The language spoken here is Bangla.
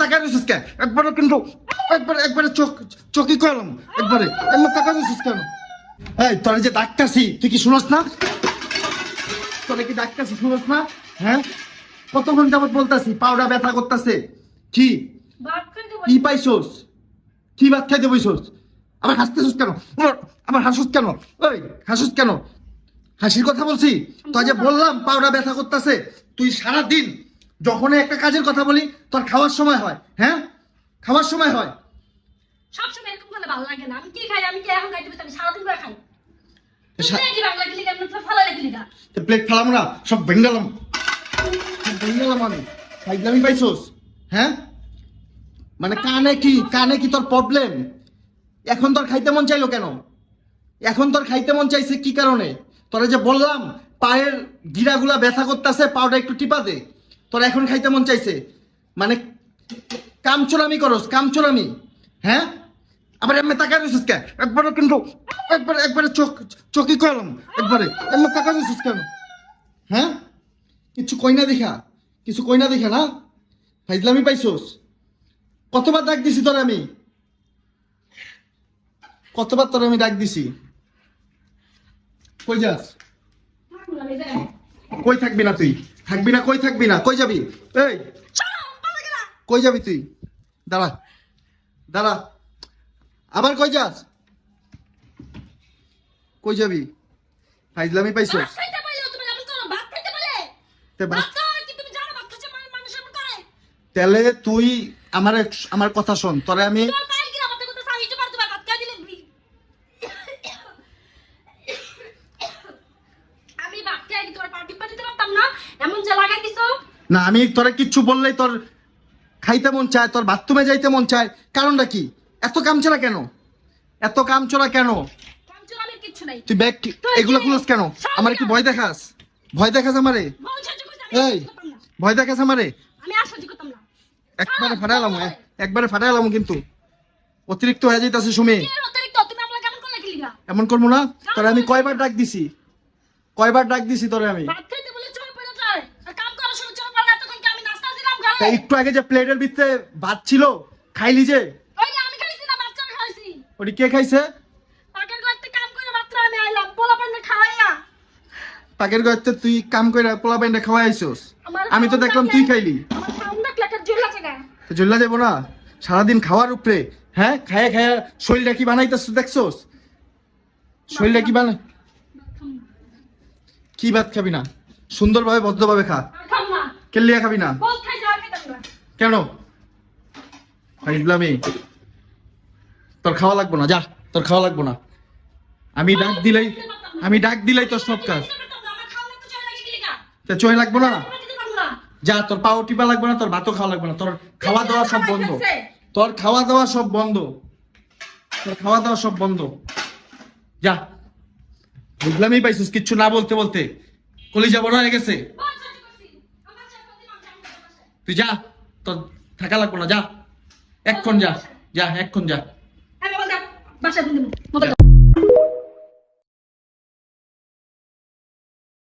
তাকাই রয়েছিস কে? একবারে কিন্তু একবারে একবারে চোখ চোখই কলাম একবারে এমনি তাকাই রয়েছিস কেন? এই তোর যে ডাক্তারছি তুই কি শুনস না? তোরে কি ডাক্তারছি শুনস না? হ্যাঁ? কতক্ষণ যাবত বলতাছি পাউডার ব্যথা করতেছে। কি? কি পাইছোস? কি ভাত খাইতে বইছোস? আবার হাসতেছিস কেন? আমার আমার হাসুস কেন? ওই হাসুস কেন? হাসির কথা বলছি? তো যে বললাম পাউডা ব্যথা করতেছে তুই সারা দিন যখনই একটা কাজের কথা বলি তোর খাওয়ার সময় হয় হ্যাঁ? খাওয়ার সময় হয়। সবসময় এরকম করলে ভালো লাগে না। আমি কি খাই? আমি কি এখন খাইতে পারি সারাদিন করে খাই। প্লেট ফেলাম না সব সব আমি। ফাইজলামি পাইছোস? হ্যাঁ? মানে কানে কি কানে কি তোর প্রবলেম এখন তোর খাইতে মন চাইলো কেন? এখন তোর খাইতে মন চাইছে কি কারণে? তোরা যে বললাম পায়ের গিরাগুলা ব্যথা করতেছে পাউডার একটু টিপা দে। তোর এখন খাইতে মন চাইছে? মানে কামচোরামি করস, কামচোরামি। হ্যাঁ? আবার এমনি তাকাই রয়েছিস কে? একবারে কিন্তু একবারে একবারে চোখ, চোখই কলাম একবারে। এমনি তাকাই রয়েছিস কেন? হ্যাঁ? কিছু কই না দেখা, কিছু কই না দেখা না? ফাইজলামি পাইছোস? কতবার ডাক দিছি তোর আমি? কতবার তোর আমি ডাক দিছি? কই যাস? কই থাকবি না তুই? থাকবি না কই থাকবি না? কই যাবি? এই! কই যাবি তুই? দাঁড়া। দাঁড়া। আবার কই যাস? কই যাবি? ফাইজলামি পাইছো ভাত খাইতে পারলে তুমি এমন করো ভাত খাইতে পারলে? তে ভাত- ভাত খাওয়া কি তুমি জানো ভাত খাচ্ছে মানুষ মানুষ এমন করে তাহলে তুই আমার আমার কথা শোন। তোরে আমি তোমার পায়ের গিরা ভাত করতে সাহিত্য পারতে পার ভাত খাই দিলে আমি ভাত খাই কি তোমার পা টিপা দিতে পারতাম না এমন যে লাগাই দিছো না আমি তোরে কিচ্ছু বললেই তোর খাইতে মন চায় তোর বাথরুমে যাইতে মন চায়। কারণটা কি? এত কামচোরা কেন? এত কামচোরা কেন? নাই। তুই ব্যাগ এগুলো খুলস কেন? আমার কি ভয় দেখাস। ভয় দেখাস আমারে? এই। ভয় দেখাস আমারে? একবারে ফাটাইলাম একবারে ফাটাইলাম কিন্তু। অতিরিক্ত হয়ে যাইতাছে সুমি। এমন করব না? তোরে আমি কয়বার ডাক দিছি। কয়বার ডাক দিছি তোরে আমি ভাত খাইতে বলে চোখ পড়ে যায় আর কাম করার সময় চোখ পড়ে এতক্ষণ কি আমি নাস্তা দিলাম তা একটু আগে যে প্লেটের ভিতরে ভাত ছিল খাইলি যে? ওই যে আমি খাইছি না বাচ্চা খাইছি। ওটি কে খাইছে? পাকের করতে কাম করে মাত্র আমি আইলাম পোলা পান্ডা খাওয়াইয়া। পাকের গয়তে তুই কাম করে পোলা খাওয়াই আইসোস। আমি তো দেখলাম তুই খাইলি। আমার তো জল্লা যাব না? সারাদিন খাওয়ার উপরে হ্যাঁ? খায়া খায়া শরীরটা কি বানাইতেছ দেখছোস? শরীরটা কি বানাই কি ভাত খাবি না? সুন্দরভাবে ভদ্রভাবে খা। কেলিয়া খাবি না? কেন? ইসলামী। তোর খাওয়া লাগবো না, যা, তোর খাওয়া লাগবো না। আমি ডাক দিলেই, আমি ডাক দিলেই তোর সব কাজ। চই লাগবো না? যা, তোর পাও টিপা লাগবে না, তোর ভাতও খাওয়া লাগবে না। তোর খাওয়া দাওয়া সব বন্ধ। তোর খাওয়া দাওয়া সব বন্ধ। তোর খাওয়া দাওয়া সব বন্ধ। যা। বুঝলামই পাইছিস, কিচ্ছু না বলতে বলতে। কলিজা বড় হয়ে গেছে। তুই যা তোর থাকা লাগবো না যা। এক্ষণ যা যা এক্ষণ যা। আমি বাসা মোবাইল